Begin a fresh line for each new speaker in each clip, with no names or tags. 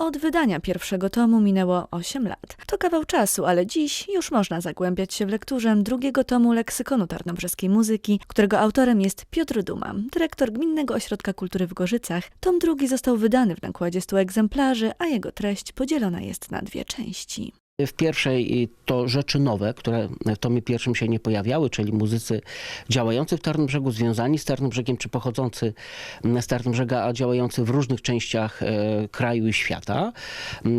Od wydania pierwszego tomu minęło 8 lat. To kawał czasu, ale dziś już można zagłębiać się w lekturze drugiego tomu leksykonu tarnobrzeskiej muzyki, którego autorem jest Piotr Duma, dyrektor Gminnego Ośrodka Kultury w Gorzycach. Tom drugi został wydany w nakładzie 100 egzemplarzy, a jego treść podzielona jest na dwie części.
W pierwszej to rzeczy nowe, które w tomie pierwszym się nie pojawiały, czyli muzycy działający w Tarnobrzegu, związani z Tarnobrzegiem, czy pochodzący z Tarnobrzega, a działający w różnych częściach e, kraju i świata. E,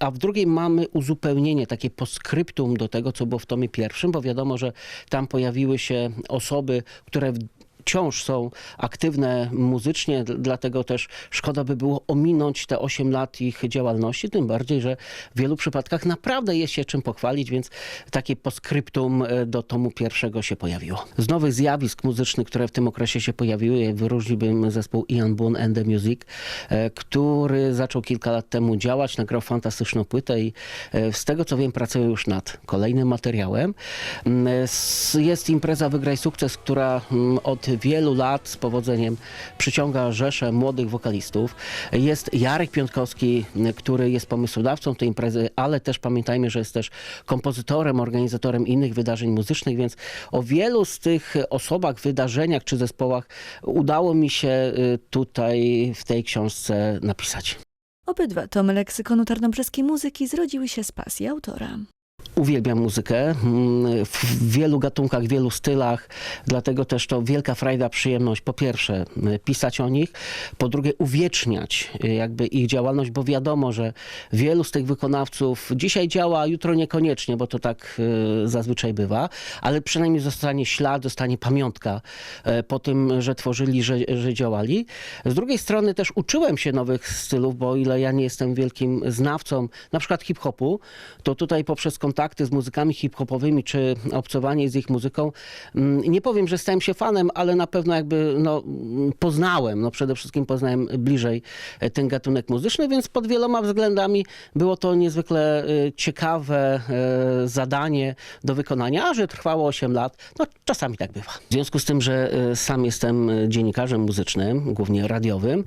A w drugiej mamy uzupełnienie, takie poskryptum do tego, co było w tomie pierwszym, bo wiadomo, że tam pojawiły się osoby, które w wciąż są aktywne muzycznie, dlatego też szkoda by było ominąć te 8 lat ich działalności, tym bardziej, że w wielu przypadkach naprawdę jest się czym pochwalić, więc takie poskryptum e, do tomu pierwszego się pojawiło. Z nowych zjawisk muzycznych, które w tym okresie się pojawiły, wyróżniłbym zespół Ian Boone and the Music, e, który zaczął kilka lat temu działać, nagrał fantastyczną płytę i e, z tego co wiem pracują już nad kolejnym materiałem. Mm, Jest impreza Wygraj Sukces, która mm, od wielu lat z powodzeniem przyciąga rzeszę młodych wokalistów. Jest Jarek Piątkowski, który jest pomysłodawcą tej imprezy, ale też pamiętajmy, że jest też kompozytorem, organizatorem innych wydarzeń muzycznych, więc o wielu z tych osobach, wydarzeniach czy zespołach udało mi się y, tutaj w tej książce napisać.
Obydwa tomy leksykonu tarnobrzeskiej muzyki zrodziły się z pasji autora.
Uwielbiam muzykę mm, w wielu gatunkach, w wielu stylach, dlatego też to wielka frajda, przyjemność po pierwsze y, pisać o nich, po drugie uwieczniać y, jakby ich działalność, bo wiadomo, że wielu z tych wykonawców dzisiaj działa, jutro niekoniecznie, bo to tak y, zazwyczaj bywa, ale przynajmniej zostanie ślad, zostanie pamiątka po tym, że tworzyli, że, że działali. Z drugiej strony też uczyłem się nowych stylów, bo ile ja nie jestem wielkim znawcą na przykład hip-hopu, to tutaj poprzez kontakty z muzykami hip-hopowymi, czy obcowanie z ich muzyką, mm, nie powiem, że stałem się fanem, ale na pewno jakby no, poznałem, no przede wszystkim poznałem bliżej e, ten gatunek muzyczny, więc pod wieloma względami było to niezwykle e, ciekawe e, zadanie do wykonania, a że trwało 8 lat, no czasami tak bywa. W związku z tym, że sam jestem dziennikarzem muzycznym, głównie radiowym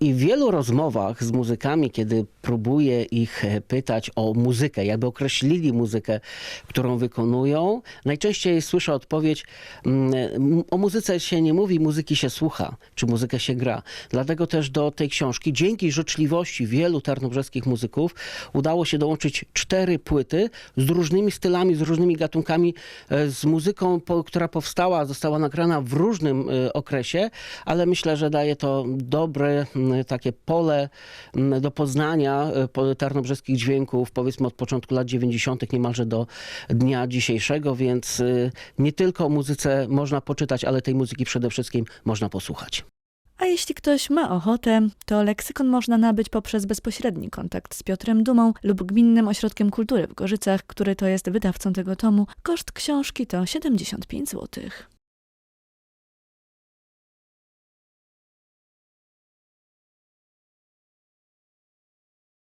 i w wielu rozmowach z muzykami, kiedy próbuję ich pytać o muzykę, jakby określili muzykę, którą wykonują, najczęściej słyszę odpowiedź, mm, o muzyce się nie mówi, muzyki się słucha, czy muzykę się gra. Dlatego też do tej książki, dzięki życzliwości wielu tarnobrzeskich muzyków, udało się dołączyć cztery płyty z różnymi stylami, z różnymi gatunkami, e, z muzyką, która powstała, została nagrana w różnym e, okresie, ale myślę, że daje to dobre takie pole do poznania e, tarnobrzeskich dźwięków, powiedzmy od początku lat 90. niemalże do dnia dzisiejszego, więc e, nie tylko o muzyce można poczytać, ale tej muzyki przede wszystkim można posłuchać.
A jeśli ktoś ma ochotę, to leksykon można nabyć poprzez bezpośredni kontakt z Piotrem Dumą lub Gminnym Ośrodkiem Kultury w Gorzycach, który to jest wydawcą tego tomu. Koszt książki to 75 złotych.